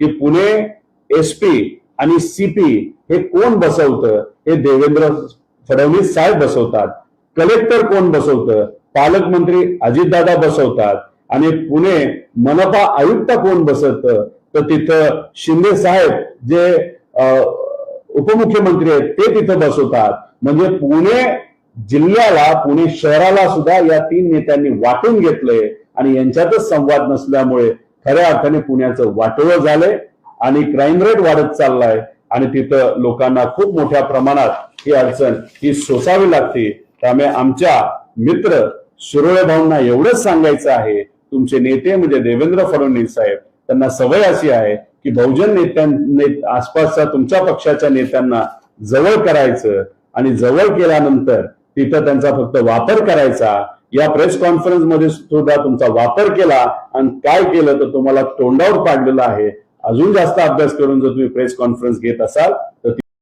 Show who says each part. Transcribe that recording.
Speaker 1: की पुणे एसपी आणि सीपी हे कोण बसवतं? हे देवेंद्र फडणवीस साहेब बसवतात. कलेक्टर कोण बसवतं? पालकमंत्री अजितदादा बसवतात. आणि पुणे मनपा आयुक्त कोण बसवतं? तर तिथं शिंदे साहेब जे उपमुख्यमंत्री आहेत ते तिथं बसवतात. म्हणजे पुणे जिल्ह्याला पुणे शहराला सुद्धा या तीन नेत्यांनी वाटून घेतलंय. आणि यांच्यातच संवाद नसल्यामुळे खऱ्या अर्थाने पुण्याचं वाटोळं झालंय आणि क्राईम रेट वाढत चाललाय. आणि तिथं लोकांना खूप मोठ्या प्रमाणात ही अडचण ही सोसावी लागते. त्यामुळे आमच्या मित्र शिरोळे भाऊंना एवढंच सांगायचं आहे. तुमचे नेते म्हणजे देवेंद्र फडणवीस साहेब त्यांना सवय अशी आहे की बहुजन नेत्यां ने- आसपासच्या तुमच्या पक्षाच्या नेत्यांना जवळ करायचं. आणि जवळ केल्यानंतर तिथं त्यांचा फक्त वापर करायचा. या प्रेस कॉन्फरन्समध्ये सुद्धा तुमचा वापर केला आणि काय केलं तर तुम्हाला तोंडावर पाडलेलं आहे. अजून जास्त अभ्यास करून जर तुम्ही प्रेस कॉन्फरन्स घेत असाल तर